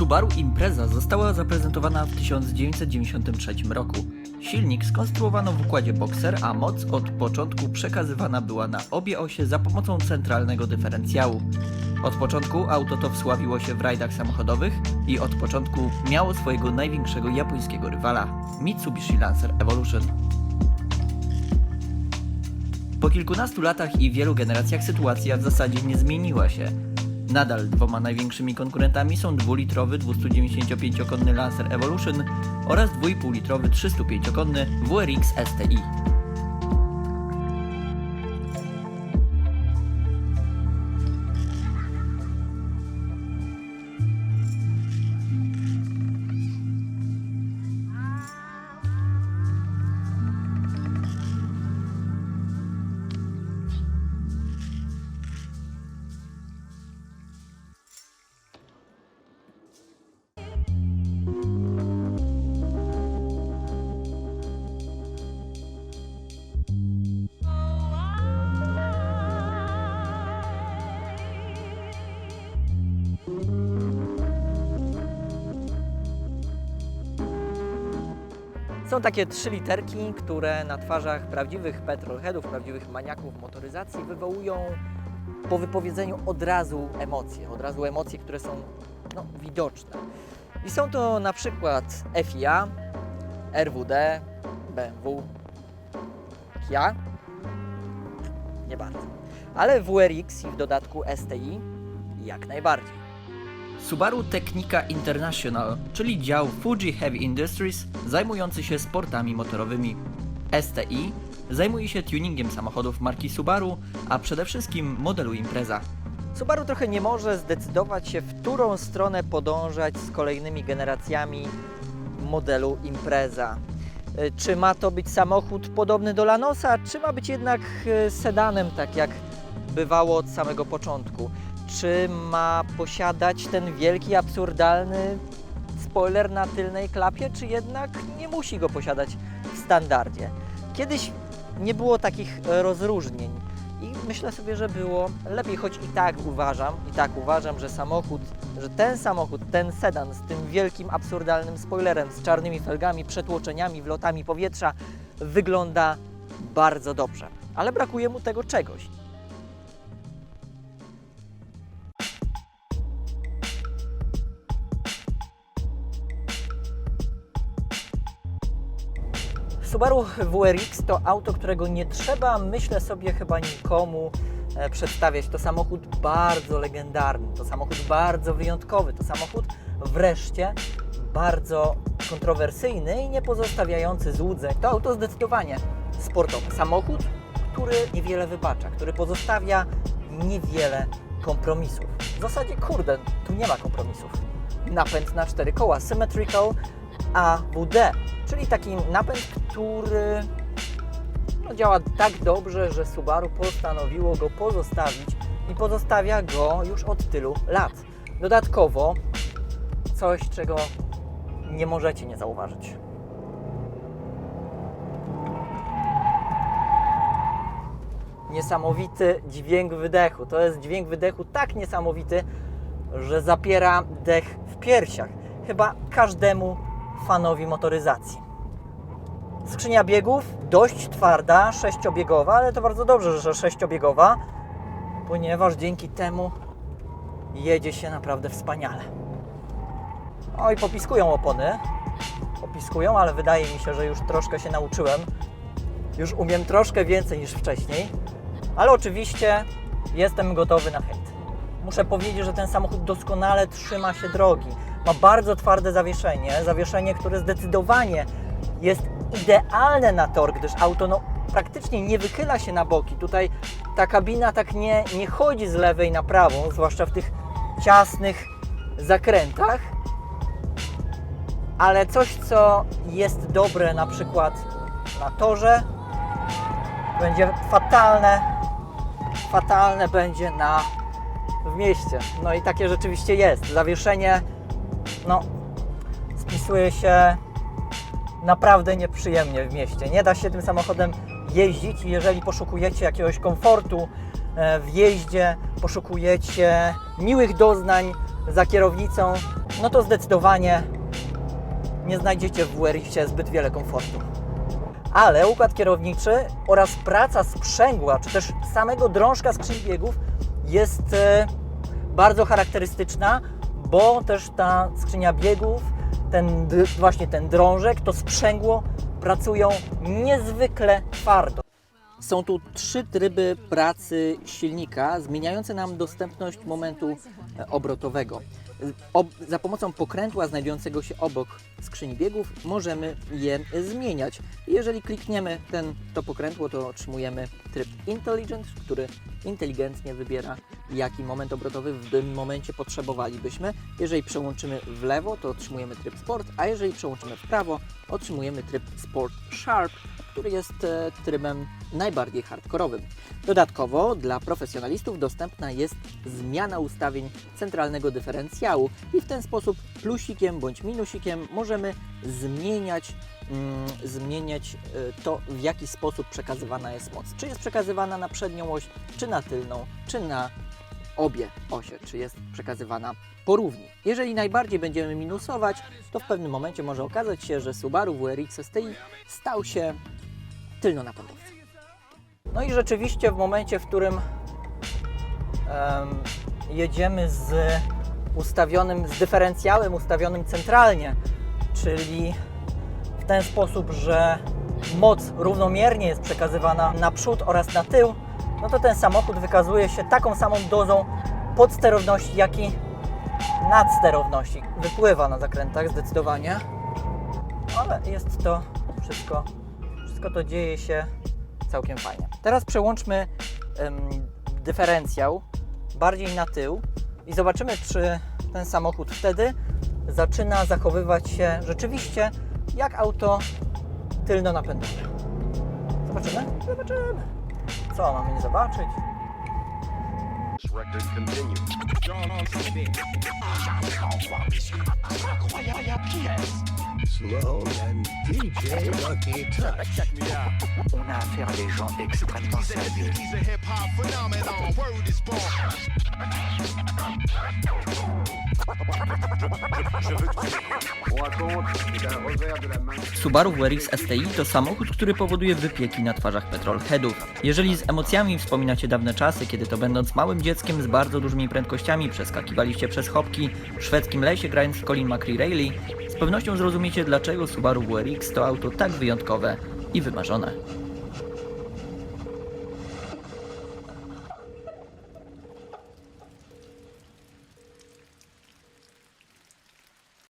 Subaru Impreza została zaprezentowana w 1993 roku. Silnik skonstruowano w układzie Boxer, a moc od początku przekazywana była na obie osie za pomocą centralnego dyferencjału. Od początku auto to wsławiło się w rajdach samochodowych i od początku miało swojego największego japońskiego rywala Mitsubishi Lancer Evolution. Po kilkunastu latach i wielu generacjach sytuacja w zasadzie nie zmieniła się. Nadal dwoma największymi konkurentami są dwulitrowy 295-konny Lancer Evolution oraz 2,5-litrowy 305-konny WRX STI. Są takie trzy literki, które na twarzach prawdziwych petrolheadów, prawdziwych maniaków motoryzacji wywołują po wypowiedzeniu od razu emocje, od razu emocje, które są no, widoczne. I są to na przykład FIA, RWD, BMW, Kia, nie bardzo, ale WRX i w dodatku STI jak najbardziej. Subaru Technica International, czyli dział Fuji Heavy Industries zajmujący się sportami motorowymi. STI zajmuje się tuningiem samochodów marki Subaru, a przede wszystkim modelu Impreza. Subaru trochę nie może zdecydować się, w którą stronę podążać z kolejnymi generacjami modelu Impreza. Y, Czy ma to być samochód podobny do Lanosa, czy ma być jednak y, sedanem, tak jak bywało od samego początku? Czy ma posiadać ten wielki, absurdalny spoiler na tylnej klapie, czy jednak nie musi go posiadać w standardzie? Kiedyś nie było takich e, rozróżnień i myślę sobie, że było lepiej, choć i tak uważam, i tak uważam, że samochód, że ten samochód, ten sedan z tym wielkim, absurdalnym spoilerem, z czarnymi felgami, przetłoczeniami, wlotami powietrza wygląda bardzo dobrze. Ale brakuje mu tego czegoś. Subaru WRX to auto, którego nie trzeba, myślę sobie, chyba nikomu e, przedstawiać. To samochód bardzo legendarny, to samochód bardzo wyjątkowy, to samochód wreszcie bardzo kontrowersyjny i nie pozostawiający złudzeń. To auto zdecydowanie sportowe. Samochód, który niewiele wybacza, który pozostawia niewiele kompromisów. W zasadzie, kurde, tu nie ma kompromisów. Napęd na cztery koła, symmetrical AWD, czyli taki napęd, który no, działa tak dobrze, że Subaru postanowiło go pozostawić i pozostawia go już od tylu lat. Dodatkowo coś, czego nie możecie nie zauważyć. Niesamowity dźwięk wydechu. To jest dźwięk wydechu tak niesamowity, że zapiera dech w piersiach. Chyba każdemu fanowi motoryzacji. Skrzynia biegów dość twarda, sześciobiegowa, ale to bardzo dobrze, że sześciobiegowa, ponieważ dzięki temu jedzie się naprawdę wspaniale. Oj, popiskują opony. Popiskują, ale wydaje mi się, że już troszkę się nauczyłem. Już umiem troszkę więcej niż wcześniej. Ale oczywiście jestem gotowy na hejt. Muszę powiedzieć, że ten samochód doskonale trzyma się drogi. Ma bardzo twarde zawieszenie, zawieszenie, które zdecydowanie jest idealne na tor, gdyż auto no, praktycznie nie wychyla się na boki. Tutaj ta kabina tak nie, nie chodzi z lewej na prawą, zwłaszcza w tych ciasnych zakrętach. Ale coś, co jest dobre na przykład na torze, będzie fatalne, fatalne będzie na w mieście. No i takie rzeczywiście jest. Zawieszenie no, spisuje się naprawdę nieprzyjemnie w mieście. Nie da się tym samochodem jeździć jeżeli poszukujecie jakiegoś komfortu e, w jeździe, poszukujecie miłych doznań za kierownicą, no to zdecydowanie nie znajdziecie w WRX-ie zbyt wiele komfortu. Ale układ kierowniczy oraz praca sprzęgła, czy też samego drążka skrzyni biegów jest e, bardzo charakterystyczna, bo też ta skrzynia biegów, ten, właśnie ten drążek, to sprzęgło pracują niezwykle twardo. Są tu trzy tryby pracy silnika, zmieniające nam dostępność momentu e, obrotowego. Za pomocą pokrętła znajdującego się obok skrzyni biegów możemy je zmieniać. Jeżeli klikniemy ten, to pokrętło, to otrzymujemy tryb Intelligent, który inteligentnie wybiera, jaki moment obrotowy w tym momencie potrzebowalibyśmy. Jeżeli przełączymy w lewo, to otrzymujemy tryb Sport, a jeżeli przełączymy w prawo, otrzymujemy tryb Sport Sharp, który jest e, trybem najbardziej hardkorowym. Dodatkowo dla profesjonalistów dostępna jest zmiana ustawień centralnego dyferencjału i w ten sposób plusikiem bądź minusikiem możemy zmieniać, mm, zmieniać e, to, w jaki sposób przekazywana jest moc. Czy jest przekazywana na przednią oś, czy na tylną, czy na obie osie, czy jest przekazywana porówni. Jeżeli najbardziej będziemy minusować, to w pewnym momencie może okazać się, że Subaru WRX STI stał się tylnonapędowcem. No i rzeczywiście w momencie, w którym em, jedziemy z ustawionym, z dyferencjałem ustawionym centralnie, czyli w ten sposób, że moc równomiernie jest przekazywana na przód oraz na tył, no to ten samochód wykazuje się taką samą dozą podsterowności, jak i nadsterowności. Wypływa na zakrętach zdecydowanie, ale jest to wszystko, wszystko to dzieje się całkiem fajnie. Teraz przełączmy em, dyferencjał bardziej na tył i zobaczymy, czy ten samochód wtedy zaczyna zachowywać się rzeczywiście jak auto tylnonapędowe. Zobaczymy? Zobaczymy. Co mamy nie zobaczyć? And DJ Lucky Touch. On a affaire à des gens extrêmement sérieux. He's a hip hop phenomenon. Word is born. On raconte d'un revers de la main. Subaru WRX STI to samochód, który powoduje wypieki na twarzach petrolheadów. Jeżeli z emocjami wspominacie dawne czasy, kiedy to będąc małym dzieckiem z bardzo dużymi prędkościami przeskakiwaliście przez chopki w szwedzkim lesie grając w Colin McRae z pewnością zrozumiecie dlaczego Subaru WRX to auto tak wyjątkowe i wymarzone.